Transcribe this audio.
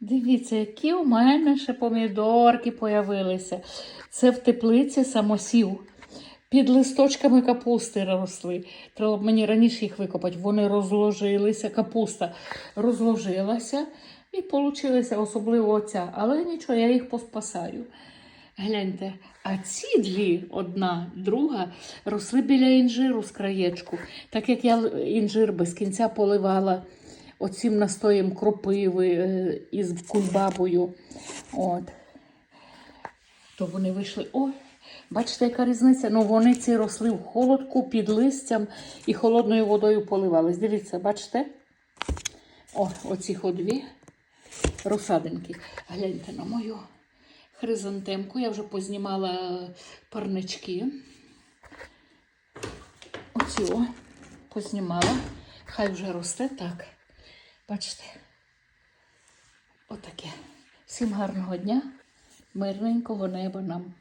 Дивіться, які у мене ще помідорки появилися. Це в теплиці самосів. Під листочками капусти росли. Треба б мені раніше їх викопати. Вони розложилися, капуста розложилася і получилася особливо оця. Але нічого, я їх поспасаю. Гляньте, а ці дві, одна, друга, росли біля інжиру з краєчку. Так як я інжир без кінця поливала оцим настоєм кропиви е, із кульбабою. От. То вони вийшли. О, бачите, яка різниця? Ну, вони ці росли в холодку під листям і холодною водою поливались. Дивіться, бачите? О, оці дві розсадинки. Гляньте на мою хризантемку. Я вже познімала парнички. Оці о, познімала. Хай вже росте так. Бачите? Отаке. Всім гарного дня, мирненького неба нам.